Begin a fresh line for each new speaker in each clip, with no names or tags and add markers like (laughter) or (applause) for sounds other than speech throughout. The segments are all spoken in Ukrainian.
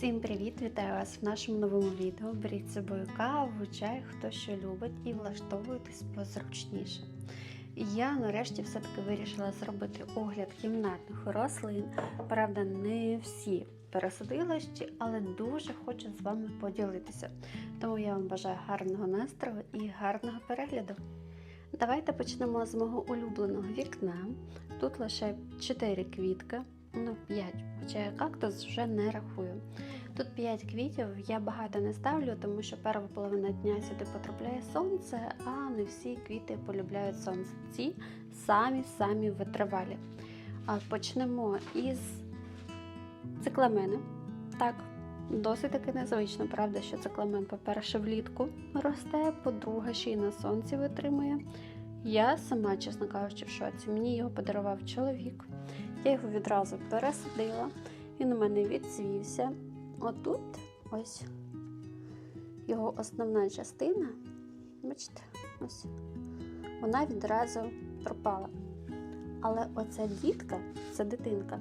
Всім привіт! Вітаю вас в нашому новому відео. Беріть з собою каву, чай, хто що любить, і влаштовуйтесь позручніше. Я нарешті все-таки вирішила зробити огляд кімнатних рослин. Правда, не всі пересадила але дуже хочу з вами поділитися. Тому я вам бажаю гарного настрою і гарного перегляду. Давайте почнемо з мого улюбленого вікна. Тут лише 4 квітки, ну 5, хоча я кактус вже не рахую. Тут 5 квітів, я багато не ставлю, тому що перша половина дня сюди потрапляє сонце, а не всі квіти полюбляють сонце. Ці самі-самі витривалі. Почнемо із цикламени. Так, досить таки незвично, правда, що цикламен, по-перше, влітку росте, по-друге, ще й на сонці витримує. Я сама, чесно кажучи, в шоці. Мені його подарував чоловік. Я його відразу пересадила. Він у мене відцвівся. Отут ось його основна частина, бачите, ось, вона відразу пропала. Але оця дітка, ця дитинка,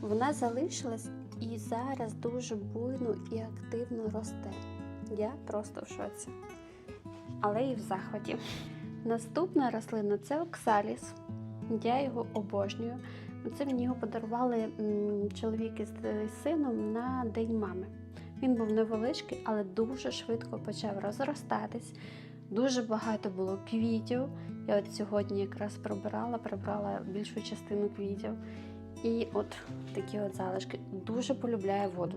вона залишилась і зараз дуже буйно і активно росте. Я просто в шоці. Але і в захваті. Наступна рослина це оксаліс. Я його обожнюю. Це мені його подарували чоловік із сином на День мами. Він був невеличкий, але дуже швидко почав розростатись. Дуже багато було квітів. Я от сьогодні якраз прибирала, прибрала більшу частину квітів. І от такі от залишки. Дуже полюбляє воду.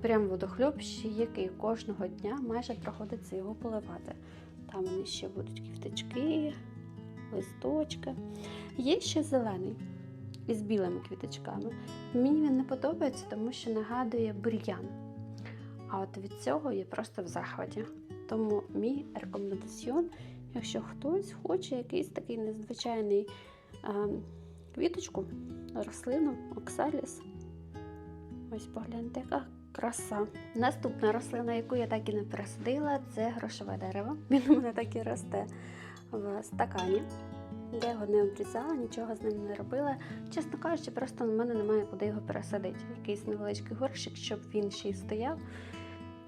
Прям водохльоп, який кожного дня майже приходиться його поливати. Там вони ще будуть квіточки, листочки. Є ще зелений із білими квіточками. Мені він не подобається, тому що нагадує бур'ян. А от від цього я просто в захваті. Тому мій рекомендаціон, якщо хтось хоче якийсь такий незвичайний а, квіточку, рослину, оксаліс. Ось погляньте, яка краса. Наступна рослина, яку я так і не пересадила, це грошове дерево. Він у мене так і росте в стакані. Я його не обрізала, нічого з ним не робила. Чесно кажучи, просто в мене немає куди його пересадити. Якийсь невеличкий горщик, щоб він ще й стояв.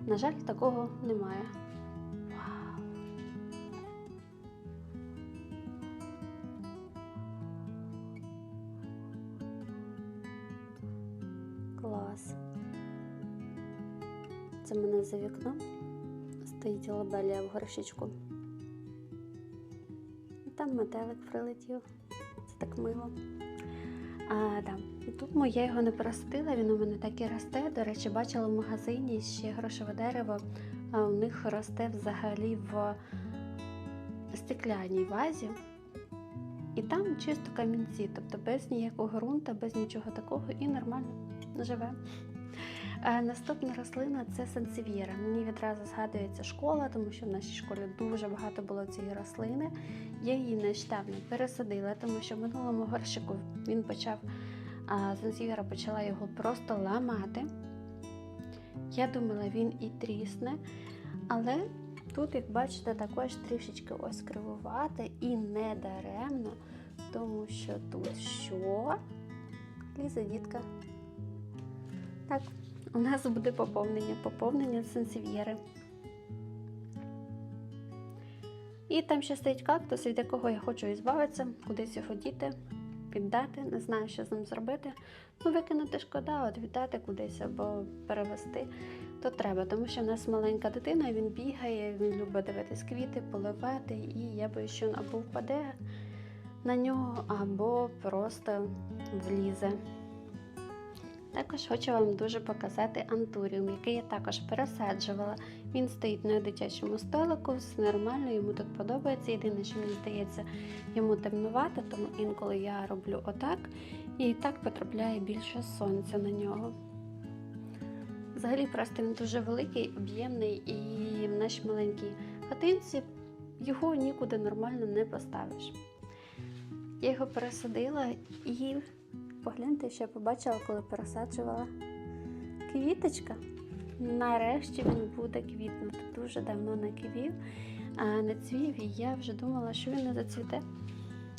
На жаль, такого немає. Клас. Це мене за вікном стоїть лабелія в горщичку. Метелик прилетів. Це так мило. А, да. Тому я його не пересадила, він у мене так і росте. До речі, бачила в магазині ще грошове дерево. А у них росте взагалі в стекляній вазі. І там чисто камінці, тобто без ніякого ґрунта, без нічого такого і нормально живе. А наступна рослина це сансев'єра. Мені відразу згадується школа, тому що в нашій школі дуже багато було цієї рослини. Я її нещодавно пересадила, тому що в минулому горщику він почав, а почала його просто ламати. Я думала, він і трісне, але тут, як бачите, також трішечки ось кривувати і не даремно, тому що тут що? Ліза, дітка. Так, у нас буде поповнення, поповнення сенсів'єри. І там ще стоїть кактус, від якого я хочу ізбавитися, кудись його діти, віддати, не знаю, що з ним зробити. Ну, викинути шкода, от віддати кудись або перевести, то треба, тому що в нас маленька дитина, він бігає, він любить дивитись квіти, поливати, і я боюсь, що або впаде на нього, або просто влізе. Також хочу вам дуже показати антуріум, який я також пересаджувала. Він стоїть на дитячому столику, все нормально, йому тут подобається. Єдине, що мені здається, йому темнувато, тому інколи я роблю отак, і так потрапляє більше сонця на нього. Взагалі, просто він дуже великий, об'ємний, і в нашій маленькій хатинці його нікуди нормально не поставиш. Я його пересадила і Погляньте, що я побачила, коли пересаджувала квіточка. Нарешті він буде квітнути. Дуже давно не квів, а не цвів, і я вже думала, що він не зацвіте.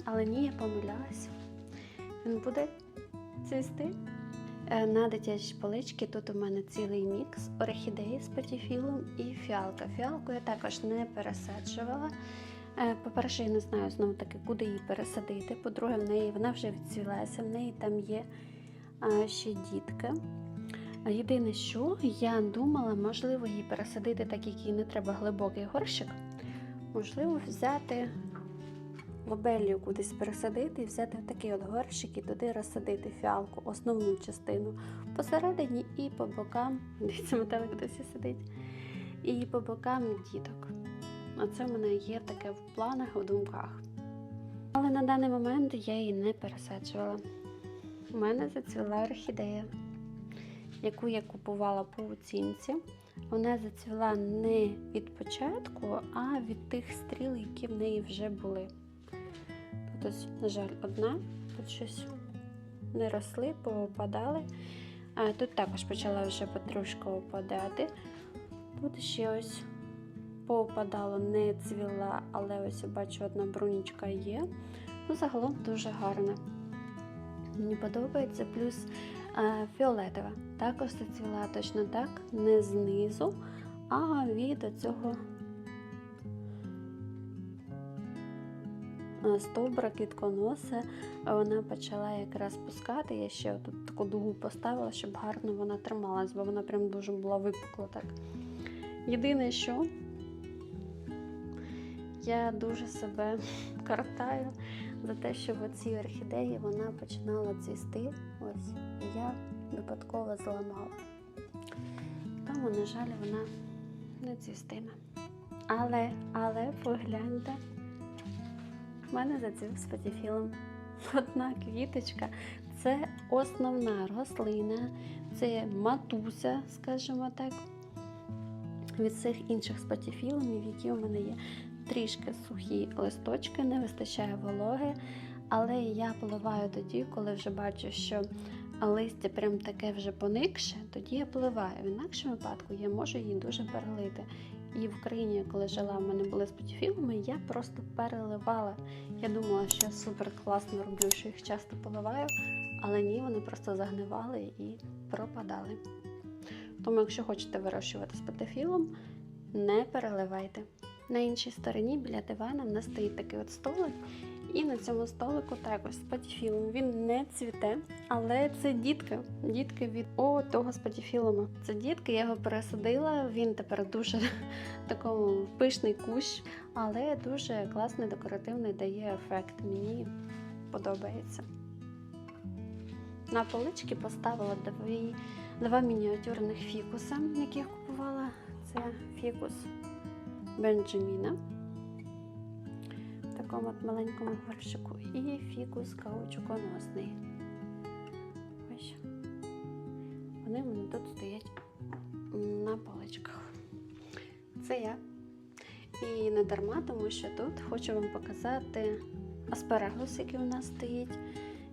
Але ні, я помилялася. Він буде цвісти. Е, На дитячій поличці тут у мене цілий мікс орхідеї з патіфілом і фіалка. Фіалку я також не пересаджувала. Е, По-перше, я не знаю знову таки, куди її пересадити. По-друге, в неї вона вже відцвілася, в неї там є ще дітки. Єдине, що я думала, можливо, її пересадити, так як їй не треба глибокий горщик. Можливо, взяти лобелію кудись пересадити і взяти такий от горщик і туди розсадити фіалку, основну частину посередині і по бокам. (laughs) Дивіться, метелик досі сидить. І по бокам діток. А це в мене є таке в планах, в думках. Але на даний момент я її не пересаджувала. У мене зацвіла орхідея, яку я купувала по оцінці. Вона зацвіла не від початку, а від тих стріл, які в неї вже були. Тут ось, на жаль, одна, тут щось не росли, поопадали. А тут також почала вже потрошку опадати. Тут ще ось поопадало, не цвіла, але ось я бачу, одна брунічка є. Ну, загалом дуже гарна. Мені подобається, плюс е, фіолетова. Також зацвіла точно так, не знизу, а від цього стовбра квітконоса вона почала якраз пускати. Я ще тут таку дугу поставила, щоб гарно вона трималась, бо вона прям дуже була випукла так. Єдине, що я дуже себе картаю за те, що в цій орхідеї вона починала цвісти. Ось, я випадково зламала. Тому, на жаль, вона не цвістиме. Але, але погляньте, в мене зацвів спатіфілом. Одна квіточка це основна рослина, це матуся, скажімо так, від всіх інших спатіфілумів, які у мене є. Трішки сухі листочки, не вистачає вологи, але я поливаю тоді, коли вже бачу, що листя прям таке вже поникше, тоді я поливаю. В інакшому випадку я можу її дуже перелити. І в країні, коли жила, в мене були спотіфілами, я просто переливала. Я думала, що я супер класно роблю, що їх часто поливаю, але ні, вони просто загнивали і пропадали. Тому, якщо хочете вирощувати спотофілом, не переливайте. На іншій стороні біля дивана в нас стоїть такий от столик, і на цьому столику також спатіфілум. Він не цвіте, але це дітки. Дітки від о того спатіфілума. Це дітки, я його пересадила. Він тепер дуже (laughs) такому пишний кущ, але дуже класний, декоративний, дає ефект. Мені подобається. На полички поставила дві, два мініатюрних фікуса, яких купувала. Це фікус Бенджаміна в такому от маленькому горщику і фікус каучуконосний. Ось. Вони мене тут стоять на поличках. Це я. І не дарма, тому що тут хочу вам показати аспарагус, який у нас стоїть.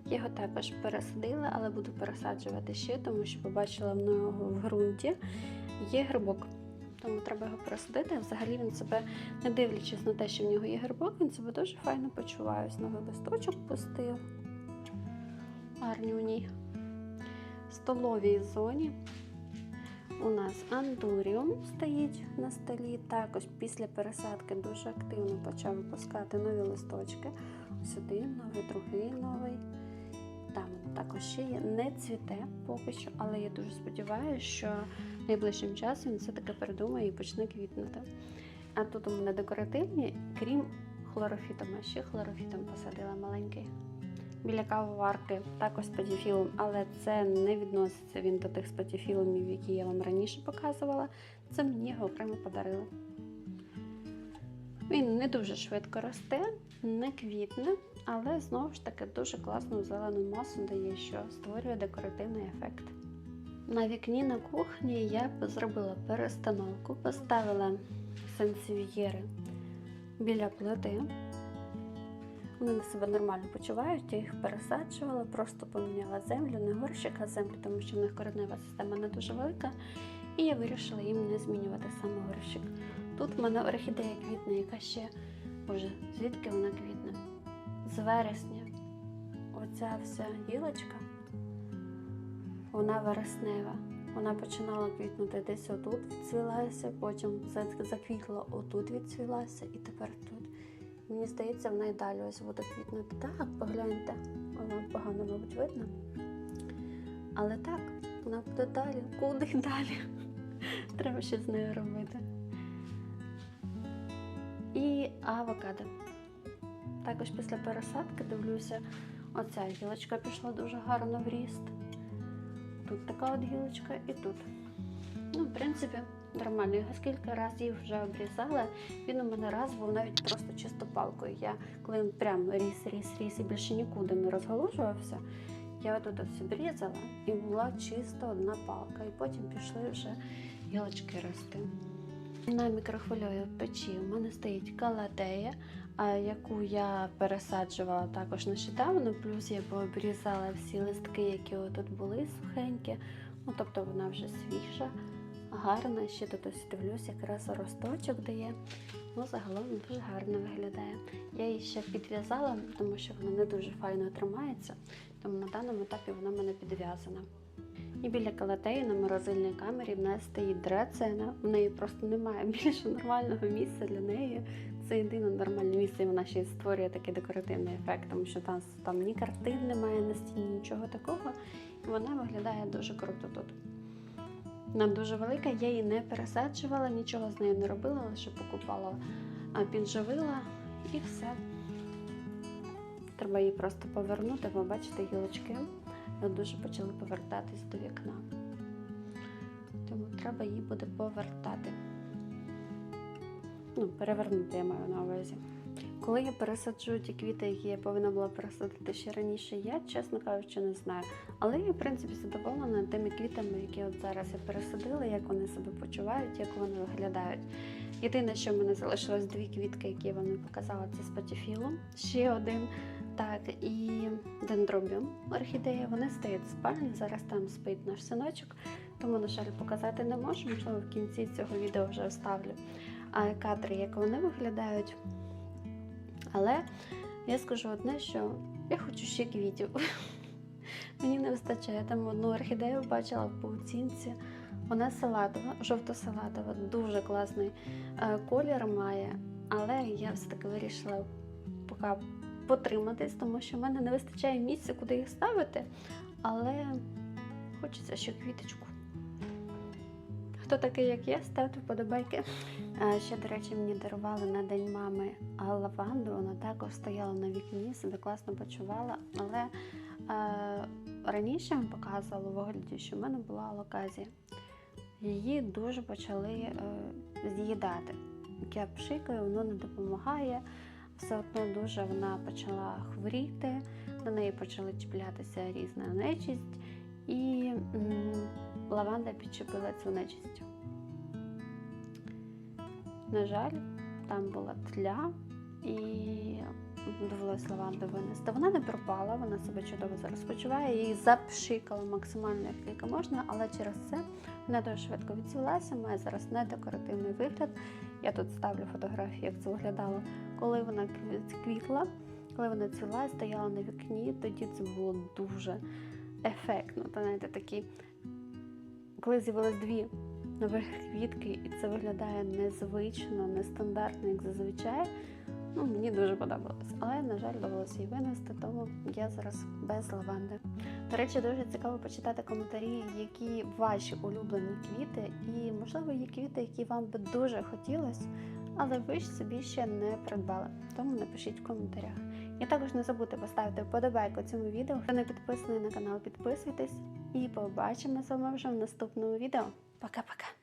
Його також пересадила, але буду пересаджувати ще, тому що побачила в нього в ґрунті є грибок. Тому треба його пересадити. Взагалі він себе, не дивлячись на те, що в нього є грибок, він себе дуже файно почуває. Ось Новий листочок пустив. Гарнюній. В столовій зоні у нас андуріум стоїть на столі. Також після пересадки дуже активно почав випускати нові листочки. Ось один новий, другий новий. Там також ще є. Не цвіте поки що, але я дуже сподіваюся, що найближчим часом він все-таки передумає і почне квітнути. А тут у мене декоративні, крім хлорофітом, а ще хлорофітом посадила маленький. Біля кавоварки також спатіфілом, але це не відноситься він до тих спатіфілумів, які я вам раніше показувала. Це мені його окремо подарили. Не дуже швидко росте, не квітне, але знову ж таки дуже класну зелену масу дає, що створює декоративний ефект. На вікні на кухні я зробила перестановку, поставила сенсів'єри біля плити. Вони себе нормально почувають, я їх пересаджувала, просто поміняла землю, не горщик, а землю, тому що в них коренева система не дуже велика. І я вирішила їм не змінювати саме горщик. Тут в мене орхідея квітне, яка ще, боже, звідки вона квітне? З вересня. Оця вся гілочка. вона вереснева. Вона починала квітнути десь отут, відцвілася, потім заквітла отут, відцвілася і тепер тут. Мені здається, вона й далі ось буде квітнути. Так, погляньте, воно погано, мабуть, видно. Але так, вона буде далі. Куди (laughs) далі? Треба щось з нею робити. І авокадо. Також після пересадки дивлюся, оця гілочка пішла дуже гарно в ріст. Тут така от гілочка і тут. Ну, в принципі, нормально. Його скільки разів вже обрізала. Він у мене раз був навіть просто чисто палкою. Я коли він прям ріс, ріс, ріс і більше нікуди не розгалужувався, я отут ось обрізала і була чисто одна палка. І потім пішли вже гілочки рости. На мікрохвильовій печі у мене стоїть калатея, яку я пересаджувала також нещодавно, плюс я пообрізала всі листки, які тут були сухенькі. Ну, тобто вона вже свіжа, гарна. Ще тут ось дивлюсь, якраз росточок дає. Ну, загалом дуже гарно виглядає. Я її ще підв'язала, тому що вона не дуже файно тримається, тому на даному етапі вона в мене підв'язана. І біля калатеї на морозильній камері в нас стоїть драцена. В неї просто немає (laughs) більше нормального місця для неї. Це єдине нормальне місце, і вона ще й створює такий декоративний ефект, тому що там, там ні картин немає на стіні, нічого такого. І вона виглядає дуже круто тут. Вона дуже велика, я її не пересаджувала, нічого з нею не робила, лише покупала, підживила і все. Треба її просто повернути, бо бачите, гілочки дуже почали повертатись до вікна. Тому треба її буде повертати. Ну, перевернути я маю на увазі. Коли я пересаджую ті квіти, які я повинна була пересадити ще раніше, я, чесно кажучи, не знаю. Але я, в принципі, задоволена тими квітами, які от зараз я пересадила, як вони себе почувають, як вони виглядають. Єдине, що в мене залишилось дві квітки, які я вам не показала, це спатіфілу. Ще один, так, і дендробіум орхідея. Вони стоять в спальні. Зараз там спить наш синочок, тому, на жаль, показати не можу. Можливо, в кінці цього відео вже вставлю кадри, як вони виглядають. Але я скажу одне, що я хочу ще квітів. (laughs) Мені не вистачає. Там одну орхідею бачила в паутінці. Вона салатова, жовто-салатова, дуже класний е, колір має. Але я все-таки вирішила поки потриматись, тому що в мене не вистачає місця, куди їх ставити. Але хочеться ще квіточку. Хто такий, як я, ставте вподобайки. Ще, до речі, мені дарували на День мами лаванду. Вона також стояла на вікні, себе класно почувала. Але е, раніше показувала в огляді, що в мене була алоказія. Її дуже почали е, з'їдати. Я пшикаю, воно не допомагає. Все одно дуже вона почала хворіти, на неї почали чіплятися різна нечисть, і лаванда підчепила цю нечисть. На жаль, там була тля і довелося лаванду винести. Вона не пропала, вона себе чудово зараз почуває. Її запшикала максимально як тільки можна, але через це вона дуже швидко відцвілася, має зараз недекоративний вигляд. Я тут ставлю фотографії, як це виглядало, коли вона кві- квітла, коли вона цвіла, і стояла на вікні, тоді це було дуже ефектно. Та знаєте, такі, коли з'явилось дві нових квітки, і це виглядає незвично, нестандартно, як зазвичай. Ну, мені дуже подобалось. Але, на жаль, довелося її винести, тому я зараз без лаванди. До речі, дуже цікаво почитати коментарі, які ваші улюблені квіти, і, можливо, є квіти, які вам би дуже хотілося, але ви ж собі ще не придбали. Тому напишіть в коментарях. І також не забудьте поставити вподобайку цьому відео. Хто не підписаний на канал, підписуйтесь. І побачимо з вами вже в наступному відео. Пока-пока!